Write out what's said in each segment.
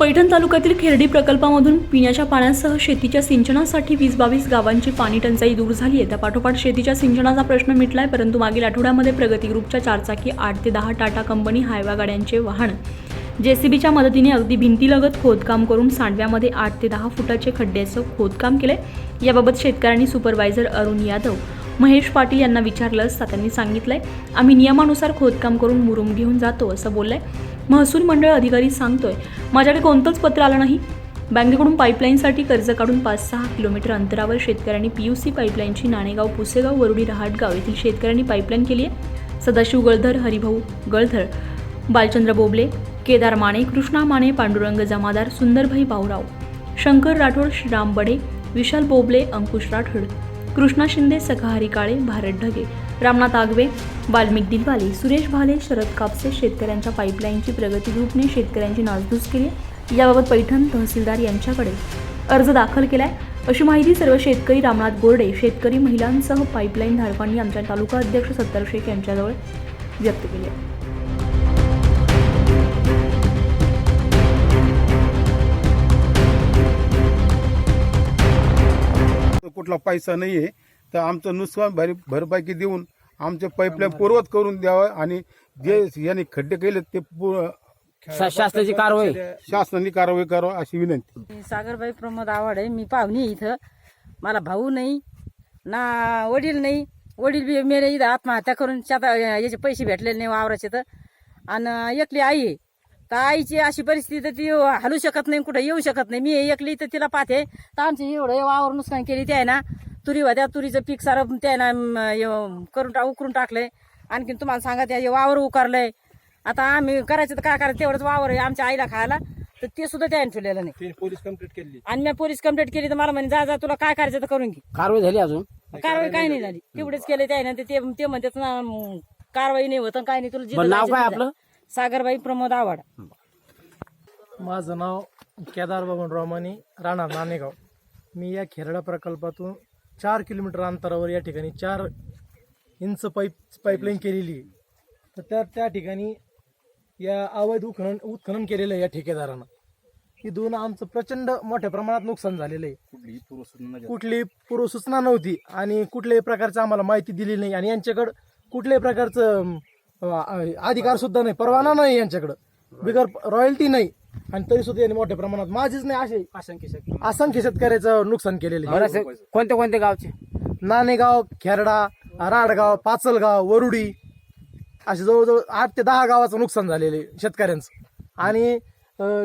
पैठण तालुक्यातील खेरडी प्रकल्पामधून पिण्याच्या पाण्यासह शेतीच्या सिंचनासाठी वीस बावीस गावांची पाणी टंचाई दूर झाली आहे. त्या पाठोपाठ शेतीच्या सिंचनाचा प्रश्न मिटलाय परंतु मागील आठवड्यामध्ये प्रगती ग्रुपच्या चारचाकी आठ ते दहा टाटा कंपनी हायवा गाड्यांचे वाहन जेसीबीच्या मदतीने अगदी भिंतीलगत खोदकाम करून सांडव्यामध्ये आठ ते दहा फुटाचे खड्ड्याचं खोदकाम केलंय. याबाबत शेतकऱ्यांनी सुपरवायझर अरुण यादव महेश पाटील यांना विचारलं असता त्यांनी सांगितलंय आम्ही नियमानुसार खोदकाम करून मुरुम घेऊन जातो असं बोललंय. महसूल मंडळ अधिकारी सांगतोय माझ्याकडे कोणतंच पत्र आलं नाही. बँकेकडून पाईपलाईनसाठी कर्ज काढून पाच सहा किलोमीटर अंतरावर शेतकऱ्यांनी पी यू सी पाईपलाईनची नाणेगाव पुसेगाव वरुडी रहाटगाव येथील शेतकऱ्यांनी पाईपलाईन केली आहे. सदाशिव गळधर हरिभाऊ गळधर बालचंद्र बोबले केदार माने कृष्णा माने पांडुरंग जमादार सुंदरभाई भाऊराव शंकर राठोड श्रीराम बडे विशाल बोबले अंकुश राठोड कृष्णा शिंदे सखाहरी काळे भारत ढगे रामनाथ आगवे वाल्मिक दिलवाले सुरेश भाले शरद कापसे शेतकऱ्यांच्या पाईपलाईनची प्रगती ग्रुपने शेतकऱ्यांची नासधूस केली याबाबत पैठण तहसीलदार यांच्याकडे अर्ज दाखल केलाय. अशी माहिती सर्व शेतकरी रामनाथ गोरडे शेतकरी महिलांसह पाईपलाईन धारकांनी आमच्या तालुका अध्यक्ष सत्तर शेख यांच्याजवळ व्यक्त केली आहे. कुठला पैसा नाही आहे तर आमचं नुकसान भर भरपाई देऊन आमचे पाईपलाईन पूर्वत करून द्यावं आणि जे यांनी खड्डे केले ते पू- शा- शासनाची कारवाई. शासनाने कारवाई करावं अशी विनंती. मी सागरबाई प्रमोद आव्हाड आहे. मी पाहुणी इथं. मला भाऊ नाही ना वडील नाही. वडील बी मेरे इथं आत्महत्या करून शेता याचे पैसे भेटलेले नाही वावराचे तर. आणि एकली आई आहे. तर आईची अशी परिस्थिती तर ती हलू शकत नाही कुठं येऊ शकत नाही. मी एकली तर तिला पाहते. तर आमची एवढं वावर नुकसान केली ते आहे ना. तुरी होत्या तुरीचं पीक सारं ते ना हे करून टा उकरून टाकलंय. आणखीन तुम्हाला सांगा त्या हे वावर उकारलंय. आता आम्ही करायचं तर काय करायचं तेवढंच वावर आहे आमच्या आईला खायला. तर ते सुद्धा त्याने ठेवलेलं नाही. पोलीस कंप्लीट केली. आणि मी पोलीस कंप्लेंट केली तर मला म्हणे जा जा तुला काय करायचं तर करून घे. कारवाई झाली अजून? कारवाई काही नाही झाली. तेवढेच केले ते ना ते ते म्हणतात ना कारवाई नाही होत काय नाही तुला नाव काय आपलं? सागरबाई प्रमोद आव्हाड. माझं नाव केदार बबनराव माने राहणार नाणेगाव. मी या खेरडा प्रकल्पातून चार किलोमीटर अंतरावर या ठिकाणी चार इंच पाईप पाईपलाईन केलेली आहे. तर त्या त्या ठिकाणी या अवैध उत्खनन उत्खनन केलेलं आहे या ठेकेदारानं. इथून आमचं प्रचंड मोठ्या प्रमाणात नुकसान झालेलं आहे. कुठली पूर्वसूचना नव्हती. आणि कुठल्याही प्रकारचं आम्हाला माहिती दिली नाही. आणि यांच्याकडं कुठल्याही प्रकारचं अधिकार सुद्धा नाही परवाना नाही यांच्याकडं. बिगर रॉयल्टी नाही. आणि तरी सुद्धा यांनी मोठ्या प्रमाणात माझीच नाही असे असंख्य असंख्य शेतकऱ्याचं नुकसान केलेलं असे कोणत्या कोणत्या गावचे? नाणेगाव खेरडा राडगाव पाचलगाव वरुडी असे जवळजवळ आठ ते दहा गावाचं नुकसान झालेलं आहे शेतकऱ्यांचं. आणि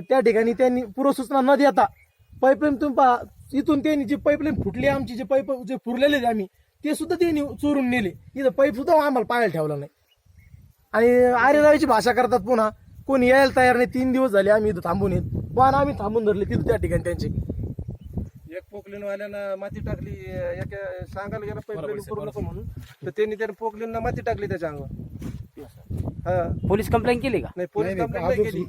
त्या ठिकाणी त्यांनी पूर्वसूचना न देता पाईपलाईन तुम्ही पहा इथून त्यांनी जी पाईपलाईन फुटली आमची जे पाईप जे आहेत आम्ही ते सुद्धा त्यांनी चोरून नेले. इथं पाईप सुद्धा आम्हाला पाहायला ठेवला नाही. आणि आर्यरावीची भाषा करतात पुन्हा. कोणी यायला तयार नाही तीन दिवस झाले आम्ही इथं थांबून येत. पण आम्ही थांबून धरले तिथं त्या ठिकाणी त्यांचे. एक पोकलीन वाल्यानं माती टाकली एक सांगायला गेला पाईपलाईन करू नको म्हणून. तर त्यांनी त्याने पोकलीनला माती टाकली त्याच्या अंगावर. हा. पोलीस कंप्लेंट केली का? नाही पोलीस कंप्लेंट नाही केली.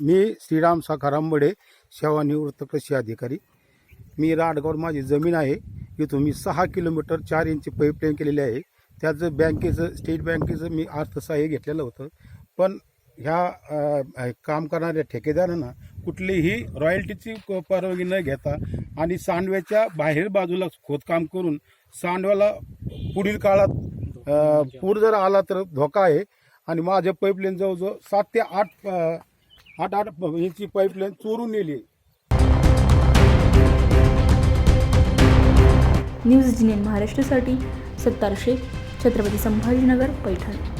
मी श्रीराम सखाराम बडे सेवानिवृत्त कृषी अधिकारी. मी राडगाव माझी जमीन आहे. इथून मी सहा किलोमीटर चार इंची पाईपलाईन केलेली आहे. त्याचं बँकेचं स्टेट बँकेचं मी अर्थसहाय्य घेतलेलं होतं. पण ह्या काम करणाऱ्या ठेकेदारांना कुठलीही रॉयल्टीची क- परवानगी न घेता आणि सांडव्याच्या बाहेर बाजूला खोदकाम करून सांडव्याला पुढील काळात पूर जर आला तर धोका आहे. आणि माझ्या पाईपलाईन जवळजवळ सात ते आठ आठ आठ इंची पाईपलाईन चोरून नेली न्यूज महाराष्ट्रासाठी सत्तार शेख छत्रपती संभाजीनगर पैठण.